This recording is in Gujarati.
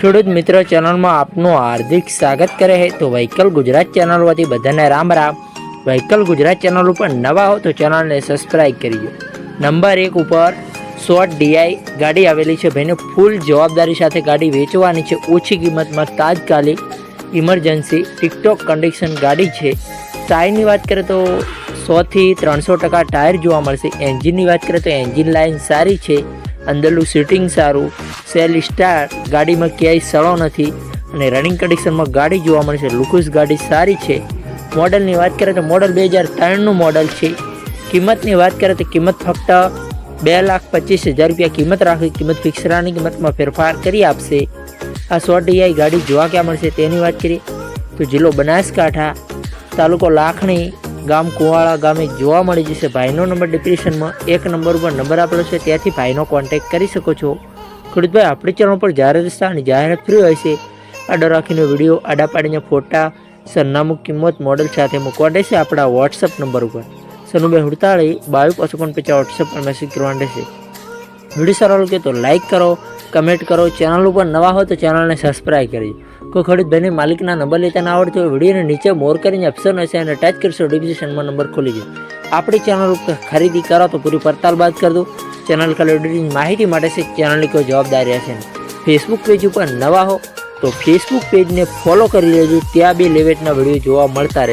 ખેડૂત મિત્ર ચેનલમાં આપનું હાર્દિક સ્વાગત કરે છે. તો વહીકલ ગુજરાત ચેનલ વતી બધાને રામ રામ. વ્હીકલ ગુજરાત ચેનલ ઉપર નવા હો તો ચેનલને સબસ્ક્રાઈબ કરીજો નંબર એક ઉપર શોર્ટ ડીઆઈ ગાડી આવેલી છે. ભાઈને ફૂલ જવાબદારી સાથે ગાડી વેચવાની છે. ઓછી કિંમતમાં તાત્કાલિક ઇમરજન્સી ટિકટોક કન્ડિશન ગાડી છે. ટાયરની વાત કરીએ તો સોથી ત્રણસો ટકા ટાયર જોવા મળશે. એન્જિનની વાત કરીએ તો એન્જિન લાઇન સારી છે. અંદરનું સીટિંગ સારું. સેલ સ્ટાર ગાડીમાં ક્યાંય સળો નથી અને રનિંગ કન્ડિશનમાં ગાડી જોવા મળશે લુકુસ ગાડી સારી છે. મોડલની વાત કરીએ તો મોડલ બે હજાર ત્રણનું મોડલ છે. કિંમતની વાત કરીએ તો કિંમત ફક્ત બે લાખ પચીસ હજાર રૂપિયા કિંમત રાખવી કિંમત ફિક્સરાની કિંમતમાં ફેરફાર કરી આપશે. આ સો ડીઆઈ ગાડી જોવા ક્યાં મળશે તેની વાત કરીએ તો જિલ્લો બનાસકાંઠા તાલુકો લાખણી ગામ કુવાળા ગામે જોવા મળી જશે. ભાઈનો નંબર ડિપ્રેશનમાં એક નંબર ઉપર નંબર આપેલો છે. ત્યાંથી ભાઈનો કોન્ટેક્ટ કરી શકો છો. ખેડૂતભાઈ આપણી ચેનલ પર જાહેરાત સ્થાનની જાહેરાત ફ્રી હોય છે આડો રાખીને વીડિયો આડા પાડીને ફોટા, સરનામું કિંમત મોડલ સાથે મૂકવા રહેશે આપણા વોટ્સઅપ નંબર ઉપર. સનુભાઈ હુડતાળી બાવીસ પાસો પણ પચાસ વોટ્સઅપ પર મેસેજ કરવાનો રહેશે વીડિયો સારો લાગે તો લાઇક કરો કમેન્ટ કરો, ચેનલ ઉપર નવા હોય તો ચેનલને સબસ્ક્રાઈબ કરજો કોઈ ખેડૂતભાઈને માલિકના નંબર લેતા ના આવડતો હોય, વિડીયોને નીચે મોર કરીને ઓપ્શન હશે અને ટચ કરશો ડિસ્ક્રિપ્શનમાં નંબર ખોલી દો. આપણી ચેનલ ખરીદી કરો તો પૂરી પડતાલ બાદ કરી દો ચેનલ કલેક્ટરની માહિતી માટે છે ચેનલની કોઈ જવાબદારી હશે ફેસબુક પેજ ઉપર નવા હો તો ફેસબુક પેજને ફોલો કરી લેજો. ત્યાં બે લેવેટના વીડિયો જોવા મળતા રહે